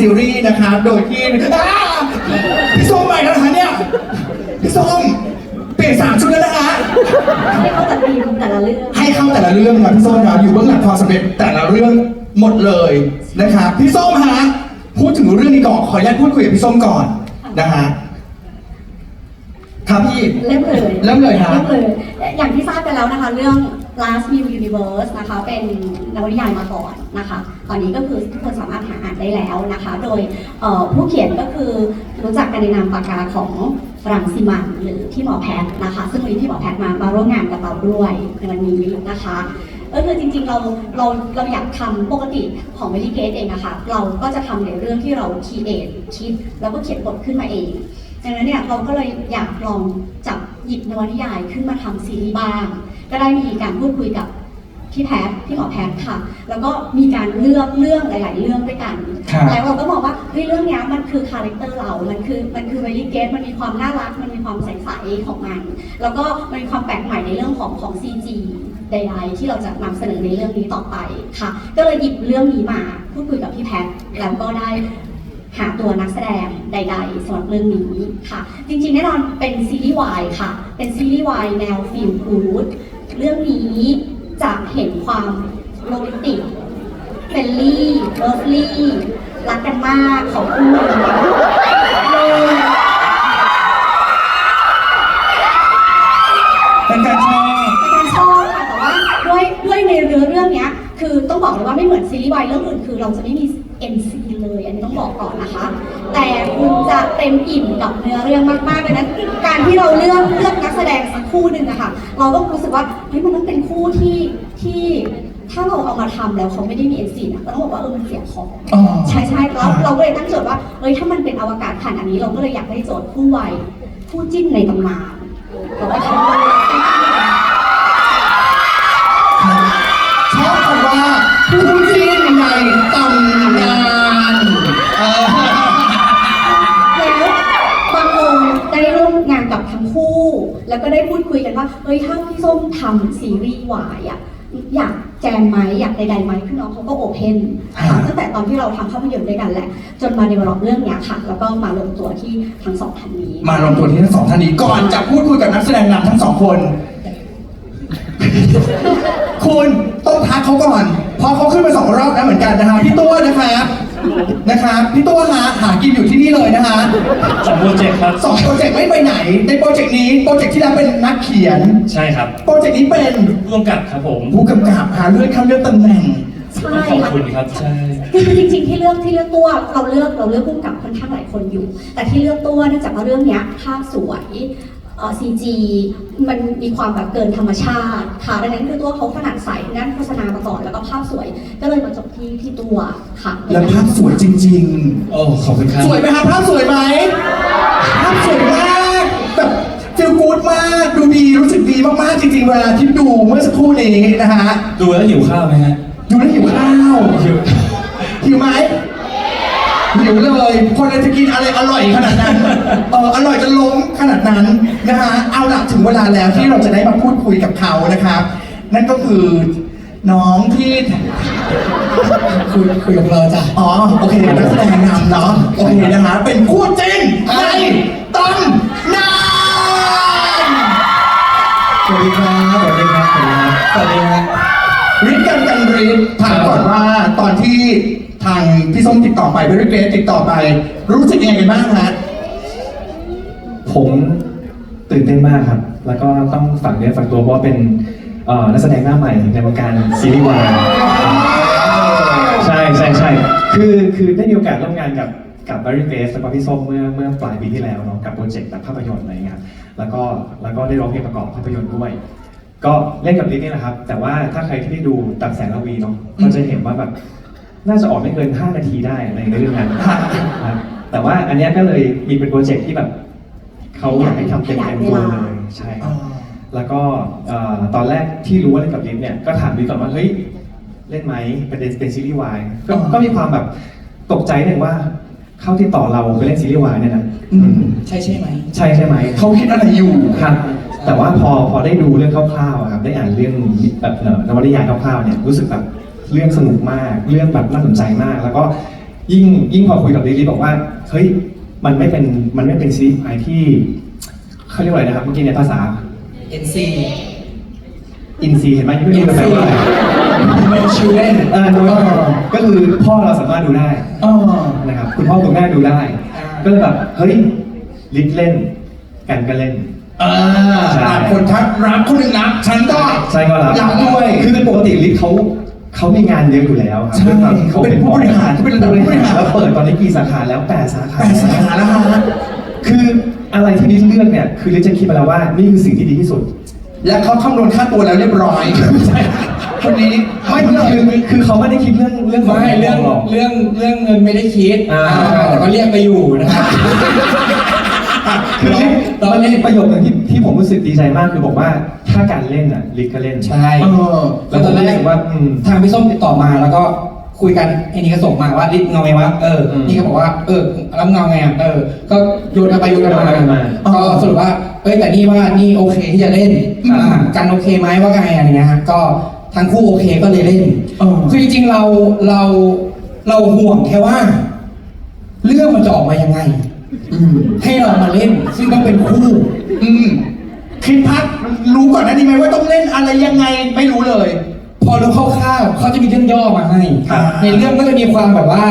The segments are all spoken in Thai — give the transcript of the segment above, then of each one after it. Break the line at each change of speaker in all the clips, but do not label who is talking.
ซีรีส์นะครับ โดยที่อ้าพี่ส้มใหม่แล้วนะคะเนี่ย พี่ส้มเปลี่ยนสามชุดแล้วนะคะ
ให้เขาตัดทีมแต่ละเรื่อง
ให้เข้าแต่ละเรื่องนะพี่ส้มครับอยู่เบื้องหลังความสำเร็จแต่ละเรื่องหมดเลยนะครับ พี่ส้มฮะพูดถึงเรื่องนี้ก่อนขออนุญาตพูดคุยกับพี่ส้มก่อนนะฮะครับพี่
เริ่มเลย
เริ่มเลยฮะ
เริ่มเลย อย่างที่ทราบกันแล้วนะคะ เรื่อง Last New Universe นะคะเป็นนวนิยายมาก่อนนะคะ ตอนนี้ก็คือทุกคนสามารถหาอ่านได้แล้วนะคะ โดยผู้เขียนก็คือรู้จักกันในนามปากกาของรังสิมันหรือพี่หมอแพทย์นะคะ ซึ่งวันนี้พี่หมอแพทย์มามาร่วมงานกับเราด้วยในวันนี้นะคะก็คือจริงๆเราเราเราอยากทำปกติของเมลิเกตเองอะค่ะเราก็จะทำในเรื่องที่เราคีเอทคิด แล้วก็เขียนบทขึ้นมาเองดังนั้นเนี่ยเราก็เลยอยากลองจับหยิบนวนิยายขึ้นมาทำซีรีส์บ้าง ก็ได้มีการพูดคุยกับพี่แพทย์พี่หมอแพทย์ค่ะ แล้วก็มีการเลือกเรื่องหลาย ๆ เรื่องด้วยกัน
ครับ
แล้วเราก็มองว่าเฮ้ยเรื่องเนี้ยมันคือคาแรคเตอร์เรา มันคือมันคือเวลิเกตมันมีความน่ารัก มันมีความใสๆของมัน แล้วก็มันมีความแปลกใหม่ในเรื่องของของ CG ใดๆที่เราจะนำเสนอในเรื่องนี้ต่อไปค่ะ ก็เลยหยิบเรื่องนี้มาพูดคุยกับพี่แพทย์แล้วก็ได้หาตัวนักแสดงใดๆสำหรับเรื่องนี้ค่ะ จริงๆแน่นอนเป็นซีรีส์วายค่ะ เป็นซีรีส์วายแนวฟิลกูด เรื่องนี้จะเห็นความโรแมนติกเฟลลี่เลิฟลี่รักกันมากของคู่เลย
เป็นการชอบ
เป็นการชอบค่ะแต่ว่าด้วยด้วยในเรื่องเรื่องเนี้ย คือต้องบอกเลยว่าไม่เหมือนซีรีส์วายเรื่องอื่นคือเราจะไม่มี NC เลยอันนี้ต้องบอกก่อนนะคะ แต่คุณจะเต็มอิ่มกับเนื้อเรื่องมากๆเลยนะการที่เราเลือกเลือกนักแสดงสักคู่หนึ่งอะค่ะเราก็รู้สึกว่าเฮ้ยมันต้องเป็นคู่ที่ที่ถ้าเราเอามาทำแล้วเขาไม่ได้มี NC นะเราต้องบอกว่าเออมันเสียของ
อ๋อ
ใช่ใช่แล้วเราก็เลยตั้งโจทย์ว่าเฮ้ยถ้ามันเป็นอวกาศขนาดนี้ เราก็เลยอยากได้โจทย์คู่วัยคู่จิ้นในตำนานเราก็ทำ
ชอบคำว่าผู้จิ้นในตำ
แล้วก็ได้พูดคุยกันว่าเฮ้ยถ้าพี่ส้มทำซีรีส์วายอะอยากแจมไหมอยากใดๆไหมพี่น้องเขาก็โอเพนค่ะตั้งแต่ตอนที่เราทำภาพยนตร์ด้วยกันแหละ จนมาในวลอเรื่องเนี้ยค่ะ แล้วก็มาลงตัวที่ทั้งสองท่านนี้
มาลงตัวที่ทั้งสองท่านนี้ก่อนจะพูดคุยกับนักแสดงนำทั้งสองคน คุณต้องทักเขาก่อนเพราะเขาขึ้นมาสองรอบแล้วเหมือนกันนะคะพี่ตัวนะครับ นะครับพี่ตัวฮะหากินอยู่ที่นี่เลยนะคะ
สองโปรเจกต์ครับ
สองโปรเจกต์ไม่ไปไหน ในโปรเจกต์นี้โปรเจกต์ที่แล้วเป็นนักเขียน
ใช่ครับ
โปรเจกต์นี้เป็น
ร่วมกับครับผม
ผู้กำกับหาเลื่อนขั้นเลื่อนตำแหน่ง
ใช่
ขอบ
ค่ะ
คุณครับ ใช่
คือจริงๆที่เลือกที่เลือกตัวเราเลือกเราเลือกพุ่มกับค่อนข้างหลายคนอยู่ แต่ที่เลือกตัวเนื่องจากว่าเรื่องเนี้ยภาพสวย เอ่อ CG มันมีความแบบเกินธรรมชาติค่ะดังนั้นคือตัวเขาถนัดใส่ด้านโฆษณามาก่อนแล้วก็ภาพสวยก็เลยมาจบที่ที่ตัวค่ะ
แล้วภาพสวยจริง
โอ้ขอบคุณครับ
ๆสวยไหมครับภาพสวยไหมภาพสวยมากแบบฟีลกู๊ดมากดูดีรู้สึกดีมากๆจริง ๆ เวลาที่ดูเมื่อสักครู่นี้นะฮะ
ดูแล้วหิวข้าวไหมฮะ
ดูแล้วหิวข้าว
หิว
หิวไหม หิวเลย คนเราจะกินอะไรอร่อยขนาดนั้น เอออร่อยจนล้มขนาดนั้นนะฮะเอาล่ะถึงเวลาแล้วที่เราจะได้มาพูดคุยกับเขานะครับ นั่นก็คือน้องที่
คุยคุยกับเราจ้ะ
อ๋อ โอเคนักแสดงนำเนาะ โอเคนะฮะเป็นคู่จิ้นในตำนาน
สวัสดีครับ สวัสดีครับ สวัสดีครับ
ริกกันกันริกถามก่อนว่าตอนที่ ทางพี่ส้มติดต่อไปบริเกรติดต่อไป รู้สึกยังไงกันบ้างฮะ
ผมตื่นเต้นมากครับ แล้วก็ต้องฝากเนื้อฝากตัวเพราะว่าเป็นเอ่อนักแสดงหน้าใหม่ในวงการซีรีส์วายใช่ใช่ใช่คือคือได้มีโอกาสร่วมงานกับกับ Barry Face แล้วก็พี่ส้มเมื่อเมื่อปลายปีที่แล้วเนาะกับโปรเจกต์แบบภาพยนตร์อะไรเงี้ยครับแล้วก็แล้วก็ได้ร้องเพลงประกอบภาพยนตร์ด้วย ก็เล่นกับลิซนี่แหละครับ แต่ว่าถ้าใครที่ได้ดูตับแสงระวีเนาะก็จะเห็นว่าแบบ น่าจะออกไม่เกิน 5 นาทีได้ในเรื่องนั้นนะครับแต่ว่าอันเนี้ยก็เลยมีเป็นโปรเจกต์ที่แบบเขาอยากให้ทำเต็มเต็มตัวเลยใช่ครับแล้วก็เอ่อตอนแรกที่รู้ว่าเล่นกับลิฟเนี่ยก็ถามลิฟก่อนว่าเฮ้ยเล่นไหมเป็นเป็นซีรีส์วายก็
อ่า
ก็มีความแบบตกใจหนึ่งว่าเข้าที่ต่อเราไปเล่นซีรีส์วายเนี่ยนะ
อืม
ใช่ใช่ไหม ใช่ใช่ไหม
เขาคิดอะไรอยู่
ครับ แต่ว่าพอพอได้ดูเรื่องคร่าวๆอะครับได้อ่านเรื่องแบบเอ่อนวนิยายคร่าวๆเนี่ยรู้สึกแบบ เรื่องสนุกมาก เรื่องแบบน่าสนใจมาก แล้วก็ยิ่งยิ่งพอคุยกับลิลลี่บอกว่าเฮ้ยมันไม่เป็นมันไม่เป็นซีรีส์วายที่เขาเรียกว่าอะไรนะครับเมื่อกี้ในภาษา
NC
อินซีเห็นไหมไม่รู้จะแปลว่าอะไร
No children
เออโดยก็คือพ่อเราสามารถดูได้
เออ
นะครับคุณพ่อคุณแม่ดูได้
อ่า
ก็เลยแบบเฮ้ยลิฟเล่นกันก็เล่น
อ่า
ใช่
อ่าคนทักรักคนหนึ่งรักฉันก็
ใช่ก็รับ
รับด้วย
คือปกติลิฟเขา เขามีงานเยอะอยู่แล้วครับ
ใช่
ด้วยความที่
เขาเป็นผู้บริหารเขาเป็นระดับผู้บริหาร
แล้วเปิดตอนนี้กี่สาขาแล้วแปดสาขา
แปดสาขาแล้วฮะ
คืออะไรที่ลิฟเลือกเนี่ยคือลิฟจะคิดมาแล้วว่านี่คือสิ่งที่ดีที่สุด
และเขาคำนวณค่าตัวแล้วเรียบร้อยใช่คนนี้
ไม่
ไม่
คือ
เลย
คือเขาไม่ได้คิดเรื่องเรื่องของ
ไม่เรื่อง
หรอก
เรื่องเรื่องเงินไม่ได้คิด
อ่า
อ่าแต่ก็เรียกไปอยู่นะครับ
คือลิฟ
ตอน
มัน
นี้
มีประโยคหนึ่งที่ที่ผมรู้สึกดีใจมากคือบอกว่าถ้าการเล่นอะลิฟก็เล่น
ใช่
เออ
แล้วตอนแร
รู้
ก
สึกว่าอืม
ทางพี่ส้มติดต่อมาแล้วก็คุยกันไอ้นี่ก็ส่งมาว่าลิศเงาไงวะเอออ
ม
นี่ก็บอกว่าเออแล้วเงาไงอะเออ ก็โยนกันไปโยนกันมา
โยนกันมา
ก็สรุปว่าเอ้ยแต่นี่ว่านี่โอเคที่จะเล่น
อืม
อ่ากันโอเคไหมว่าไงอะไรเงี้ยฮะก็ทั้งคู่โอเคก็เลยเล่น
เออ
คือจริงๆเราเราเราห่วงแค่ว่า เรื่องมันจะออกมายังไง
อืม
ให้เรามาเล่น ซึ่งต้องเป็นคู่
อืมคิดพักรู้ก่อนหนะดีไหมว่าต้องเล่นอะไรยังไงไม่รู้เลย
พอรู้คร่าวๆเขาจะมีเรื่องย่อมาให้
ครับ
ในเรื่องก็จะมีความแบบว่า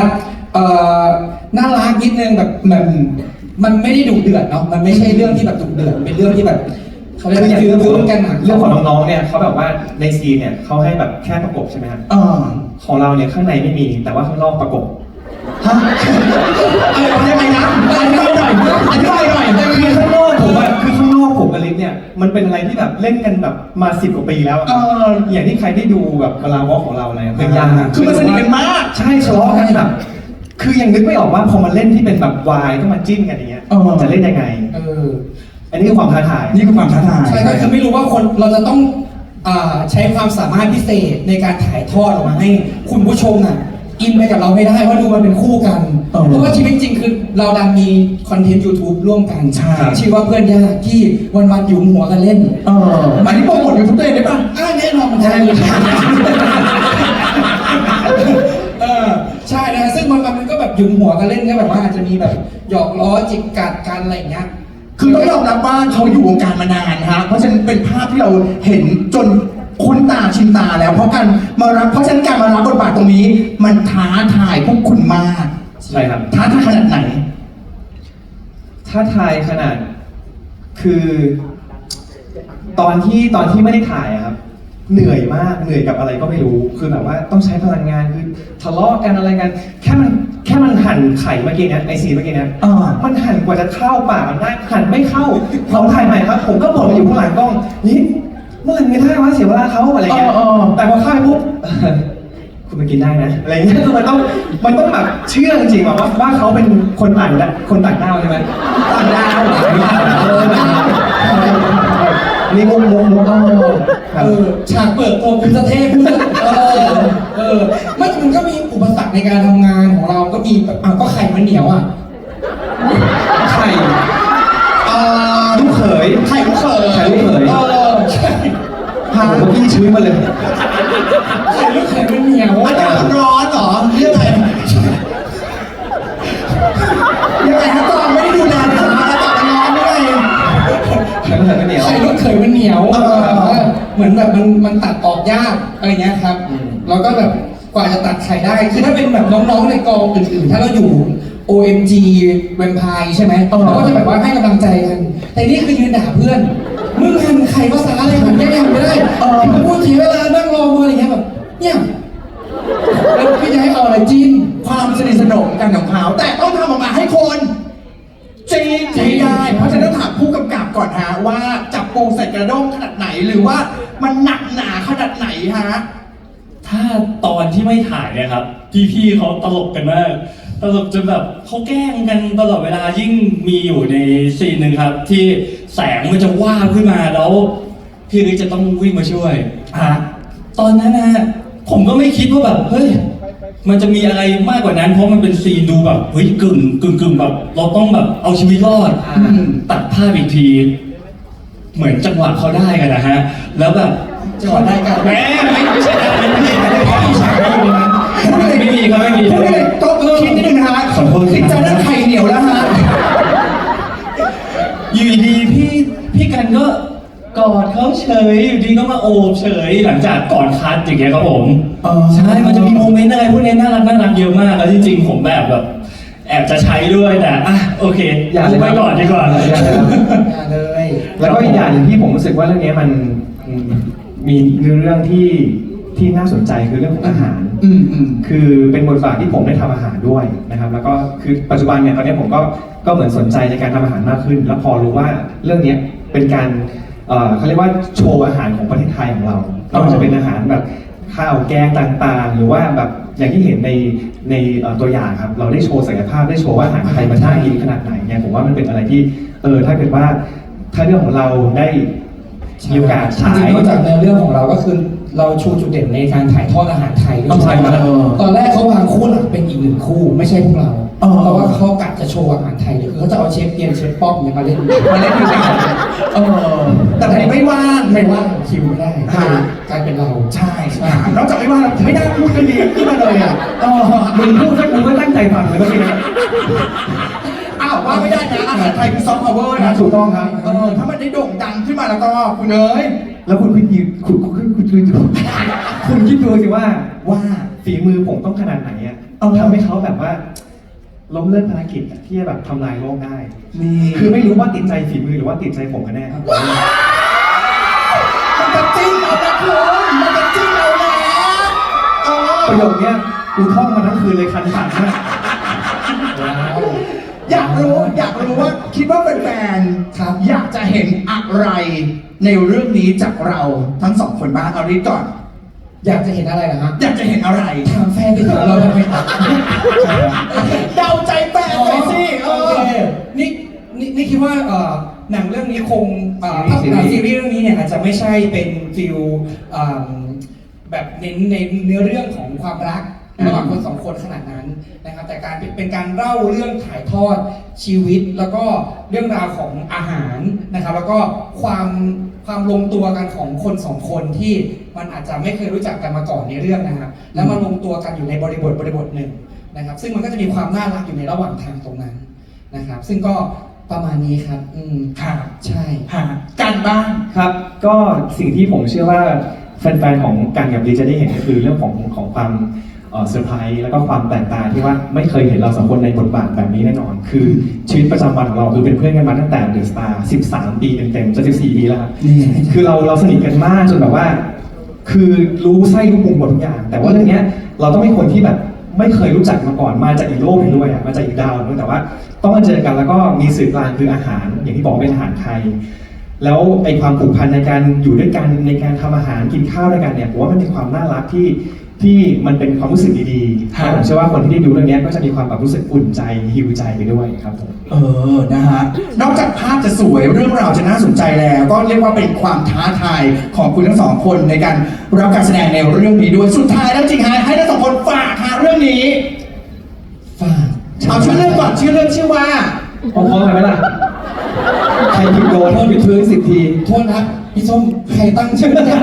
เอ่อน่ารักนิดนึงแบบแบบมันไม่ได้ดุเดือดเนาะมันไม่ใช่เรื่องที่แบบดุเดือดเป็นเรื่องที่แบบเขาเรียกว่ายื้อยื้อกันอะ
เรื่องของน้องๆ เนี่ยเขาแบบว่าในซีนเนี่ยเขาให้แบบแค่ประกบใช่ไหมครับ
เออ
ของเราเนี่ยข้างในไม่มีแต่ว่าข้างนอกประกบ
ฮะอะไรยังไงนะอธิบายหน่อยอธิบายหน่อย
คือข้างนอกผมอะคือข้างนอกผมกับลิฟเนี่ยมันเป็นอะไรที่แบบเล่นกันแบบมาสิบกว่าปีแล้วอะ
เออ
อย่างที่ใครได้ดูแบบเวลาวอล์กของเราอะไรเป็นยังะ
คือมันสนิทกันมาก
ใช่ทะเลาะกันแบบ คือยังนึกไม่ออกว่าพอมาเล่นที่เป็นแบบวายต้องมาจิ้นกันอย่างเงี้ย
เออ
จะเล่นยังไง
เออ
อันนี้คือความท้าทาย
นี่คือความท้าทาย
ใช่ก็คือไม่รู้ว่าคนเราจะต้องอ่าใช้ความสามารถพิเศษในการถ่ายทอดออกมาให้คุณผู้ชมอะ อินไปกับเราไม่ได้ว่าดูมันเป็นคู่กัน
เออ
เพราะว่าชีวิตจริงคือเราดันมีคอนเทนต์ YouTube ร่วมกัน
ใช่
ชื่อว่าเพื่อนยากที่วันๆหยุมหัวกันเล่น
เอออันนี้โปรโมทยูทูบตัวเองได้ป่ะ
อ่าแน่นอนมันใช่เลยเออใช่นะซึ่งมันมันก็แบบหยุมหัวกันเล่นก็แบบว่าอาจจะมีแบบหยอกล้อจิกกัดกันอะไรอย่างเงี้ย
คือต้องยอมรับว่าเขาอยู่วงการมานานฮะ เพราะฉะนั้นเป็นภาพที่เราเห็นจน คุ้นตาชินตาแล้ว เพราะการมารับเพราะฉะนั้นการมารับบทบาทตรงนี้ มันท้าทายพวกคุณมาก
ใช่ครับ
ท้าทายขนาดไหน
ถ้าทายขนาด คือ ตอนที่ตอนที่ไม่ได้ถ่ายอะครับ เหนื่อยมากเหนื่อยกับอะไรก็ไม่รู้ คือแบบว่าต้องใช้พลังงานคือทะเลาะกันอะไรกันแค่มันแค่มันหั่นไข่เมื่อกี้เนี้ยไอซีนเมื่อกี้เนี้ย
อ่า
มันหั่นกว่าจะเข้าปากมันได้หั่นไม่เข้าเราถ่ายใหม่ครับ ผมก็บอกมาอยู่ข้างหลังกล้องนี่ สียเวลาเขาอะไรเงี้ย
เออเออ
แต่พอเข้าไปปุ๊บคุณไปกินได้นะ อะไรเงี้ยคือมันต้อง มันต้องแบบเชื่อจริงๆว่าว่าเขาเป็นคนต่างดะคนต่างด้าวใช่ไหมต่างดาวเออนี่มุกมุกมุกเออครับ
เออฉากเปิดตัวคุณสะเทพคุณเออเออไม่มันก็มีอุปสรรคในการทำงานของเราก็มีแบบอะก็ไข่มันเหนียวอะ
ไข่
เอ่อ
ลูกเขย
ไข่ลูกเขย
ไข่ลูกเขย
เออ
ใช่
พาเมื่อกี้ ชื้นมาเลย
ไข่ลูกไข่มันเหนียว
อากาศร้อนเหรอเรื่องอะไรยังไงฮะตอนไม่ได้ดูนานเหรออากาศมันร้อนด้วย
ไข่ลูกเขยไม่เหนียว
ไข่ลูกเขยมันเหนียว
เออ
แบบว่าเหมือนแบบมันมันตัดออกยากอะไรเงี้ยครับ
อืม
แล้วก็แบบกว่าจะตัดไข่ได้ คือถ้าเป็นแบบน้องๆในกองอื่นๆ ถ้าเราอยู่ OMG แวมไพร์ใช่ไหม
เออ
เราก็จะแบบว่าให้กำลังใจกัน แต่นี่คือยืนด่าเพื่อน มึงหันไข่ภาษาอะไรมันแก้ ไม่ได้พูดเสียเวลานั่งรอมืออะไรเงี้ยแบบเนี่ยแล้วพี่จะให้เอาอะไรจิ้น
ความสนิทสนมกันของเขาแต่ต้องทำออกมาให้คนจริงไม่ได้ เพราะฉะนั้นถามผู้กำกับก่อนฮะว่าจับปูใส่กระด้งขนาดไหนหรือว่ามันหนักหนาขนาดไหนฮะ
ถ้าตอนที่ไม่ถ่ายเนี่ยครับ พี่ๆเขาตลกกันมาก ตลกจนแบบเขาแกล้งกันตลอดเวลายิ่งมีอยู่ในซีนหนึ่งครับ ที่แสงมันจะว่าบขึ้นมาแล้ว พี่ฤทธิ์จะต้องวิ่งมาช่วย
ฮะ
ตอนนั้นนะฮะผมก็ไม่คิดว่าแบบเฮ้ยมันจะมีอะไรมากกว่านั้น เพราะมันเป็นซีนดูแบบเฮ้ยกึ่งกึ่งกึ่งแบบ เราต้องแบบเอาชีวิตรอด
อ่า
ตัดภาพอีกที เหมือนจังหวะเขาได้กันนะฮะ แล้วแบบ
จังหวะได้กัน
แม่ไม่ใช่ได้ไม่ใช่ได้ไม่ใช่ไม่มีครับไม่มี
พูดได้เลยโต๊ะคิดนิดนึงนะฮะ
ขอโทษครับ
ติดใจเรื่องไข่เหนียวแล้วฮะ
อยู่ดีๆพี่พี่กันก็ กอดเขาเฉยอยู่ดีก็มาโอบเฉยหลังจากก่อนคัดอย่างเงี้ยครับผม
อ๋อ
ใช่มันจะมีโมเมนต์อะไรพวกนี้น่ารักน่ารักเยอะมากแล้วจริงๆผมแบบแบบแอบจะใช้ด้วยแต่อะโอเค
อย่าเลย
ไปก่อนดีกว่า
อย่าเลยครับ
อย่าเลย
แล้วก็อีกอย่างหนึ่งที่ผมรู้สึกว่าเรื่องนี้มันอืมมีเรื่องที่ที่น่าสนใจคือเรื่องของอาหาร
อืมอืม
คือเป็นบทบาทที่ผมได้ทำอาหารด้วยนะครับ แล้วก็คือปัจจุบันเนี่ยตอนนี้ผมก็ก็เหมือนสนใจในการทำอาหารมากขึ้น แล้วพอรู้ว่าเรื่องเนี้ยเป็นการ เอ่อเขาเรียกว่าโชว์อาหารของประเทศไทยของเราไม่ว่าจะเป็นอาหารแบบข้าวแกงต่างๆ หรือว่าแบบอย่างที่เห็นในในเอ่อตัวอย่างครับ เราได้โชว์ศักยภาพได้โชว์ว่าอาหารไทยมันน่ากินขนาดไหนเนี่ยผมว่ามันเป็นอะไรที่เออถ้าเกิดว่าถ้าเรื่องของเราได้มีโอกาส
จ
ฉาย
ริงๆนอกจากในเรื่องของเราก็คือเราชูจุดเด่นในการถ่ายทอดอาหารไทยด้วย
ใช่ครับ
ตอนแรกเขาวางคู่หลักเป็นอีกหนึ่งคู่ ไม่ใช่พวกเรา
อ๋อ
เพราะว่าเขากัดจะโชว์อาหารไทยเลยคือเขาจะเอาเชฟเอียนเชฟป้อมเนี่ยมาเล่น
มาเล่นด้วยกันเออแต่ทีนี้ไม่ ว่าง
ไม่ว่างคิวไม่ได้
ฮะ
กลายเป็นเรา
ใช่ใช่นอกจากไม่ว่างแล้วไม่ได้พูดกันดีขึ้นมาเลยอะเออ
มึงพูดสักมึงก็ตั้งใจฟังเลยเมื่อกี้นะ
อ้าวว่าไม่ได้นะอาหารไทยคือซอฟต์พาวเวอร์นะ
ถูกต้องครับ
เออถ้ามันได้โด่งดังขึ้นมาแล้วก็คุณเอ๋ย
แล้วคุณคิดดูคุณคุณคุณคุณคุณคุณคิดดูสิว่า
ว่า
ฝีมือผมต้องขนาดไหนอะ
เออ
ทำให้เขาแบบว่าล้มเลิกภารกิจอะที่จะแบบทำลายโลกได้
นี่
คือไม่รู้ว่าติดใจฝีมือหรือว่าติดใจผมกันแน่
มัน จะจิ้งเอานะคุณมันจะจิ้งเอานะเออ
ประโยคเนี้ยกูท่องมาทั้งคืนเลยคันปากมาก
อยากรู้อยากรู้ว่าคิดว่าแฟนๆครับ อยากจะเห็นอะไรในเรื่องนี้จากเราทั้งสองคนบ้างเอาลิศก่อน
อยากจะเห็นอะไรนะฮะ
อยากจะเห็นอะไร
ถามแฟนที่ถามเราทำไมถาม
เดาใจแฟนหน่อยสิเอ
โอ
อ
เคนี่ นี่นี่คิดว่าเอ่อหนังเรื่องนี้คงเอ่อ
ซีรีส์
ซีรีส์เรื่องนี้เนี่ยอาจจะไม่ใช่เป็นฟิลอ่าแบบเน้นในเนื้อเรื่องของความรักระหว่างคนสองคนขนาดนั้นนะครับ แต่การเป็นเป็นการเล่าเรื่องถ่ายทอดชีวิต แล้วก็เรื่องราวของอาหารนะครับ แล้วก็ความความลงตัวกันของคนสองคนที่มันอาจจะไม่เคยรู้จักกันมาก่อนในเรื่องนะครับแล้วมาลงตัวกันอยู่ในบริบทบริบทหนึ่งนะครับ ซึ่งมันก็จะมีความน่ารักอยู่ในระหว่างทางตรงนั้น นะครับซึ่งก็ ประมาณนี้ครับ อืม
ค่ะ
ใช่
หากันบ้าง
ครับ ก็สิ่งที่ผมเชื่อว่าแฟนๆของกันกับดีจะได้เห็นก็คือเรื่องของของความเอ่อเซอร์ไพรส์แล้วก็ความแปลกตาที่ว่าไม่เคยเห็นเราสองคนในบทบาทแบบนี้แน่นอน คือชีวิตประจำวันของเราคือเป็นเพื่อนกันมาตั้งแต่เดอะสตาร์13 ปีเต็มๆจะ14 ปีแล้วครับ
นี่
คือเราเราสนิทกันมากจนแบบว่า คือรู้ไส้รู้มุมหมดทุกอย่าง แต่ว่าเรื่องเนี้ยเราต้องเป็นคนที่แบบไม่เคยรู้จักมาก่อนมาจากอีกโลกหนึงด้วยอะมาจากอีกดาวหนึงด้วยแต่ว่า ต้องมาเจอกันแล้วก็มีสื่อกลางคืออาหาร อย่างที่บอกเป็นอาหารไทย แล้วไอความผูกพันในการอยู่ด้วยกันในการทำอาหารกินข้าวด้วยกันเนี่ยผมว่ามันเป็นความน่ารักที่ที่มันเป็นความรู้สึกดีๆ
ครับ
แล้วผมเชื่อว่าคนที่ได้ดูเรื่องเนี้ยก็จะมีความแบบรู้สึกอุ่นใจฮิวใจไปด้วยครับผม
เออนะฮะนอกจากภาพจะสวยเรื่องราวจะน่าสนใจแล้ว ก็เรียกว่าเป็นความท้าทายของคุณทั้งสองคนในการรับการแสดงในเรื่องนี้ด้วยสุดท้ายแล้วจริงฮะให้ทั้งสองคนฝากฮะเรื่องนี้
ฝาก
เอาชื่อเรื่องก่อนชื่อเรื่องชื่อว่า
พร้อมๆกันไหมล่ะ ใครผิดโดนโทษผิดพื้นสิบที
โทษนะพี่ส้มใครตั้งชื่อเนี่ย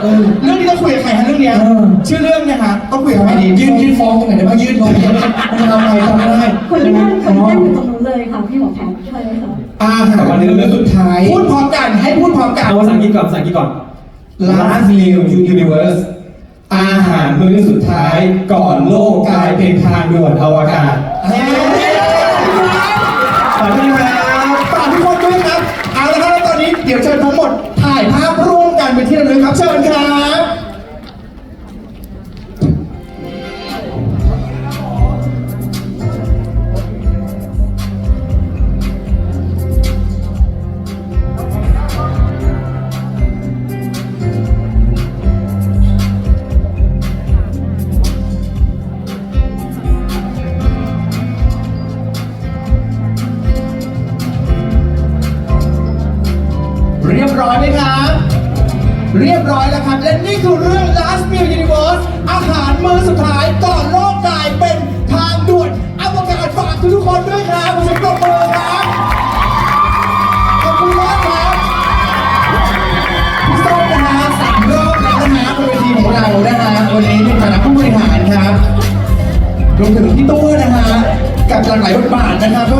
เออ
เรื่องนี้ต้องคุยกับใครฮะเรื่องเนี้ย
เออ
ชื่อเรื่องเนี่ยฮะต้องคุยกับใครดี
ยืนยืนฟ้องตรงไหนได้บ้างยืนลงมันเอาไปทำไม่ได้
คนที่นั่งคนที่นั่งอยู่ตรงนู้นเลยค่ะพี่หมอแพทย์ช่วยเลยค่ะ
อาหารเรื่องสุดท้าย
พูดพร้อมกันให้พูดพร้อมกัน
เอาภาษาอังกฤษก่อนภาษาอังกฤษก่อน
Last Meal Universe อาหารมื้อสุดท้ายก่อนโลกกลายเป็นทางด่วนอวกาศ
ร้อยไหมครับ เรียบร้อยแล้วครับ และนี่คือเรื่อง Last Meal Universe อาหารมื้อสุดท้ายก่อนโลกกลายเป็นทางด่วนอวกาศฝากทุกคนด้วยครับขอบคุณมากครับขอบคุณมากครับพี่ส้มนะฮะสามรอบแล้วนะฮะบนเวทีของเรานะฮะวันนี้ในฐานะผู้บริหารครับรวมถึงพี่ตู้นะฮะกับหลากหลายบทบาทนะครับ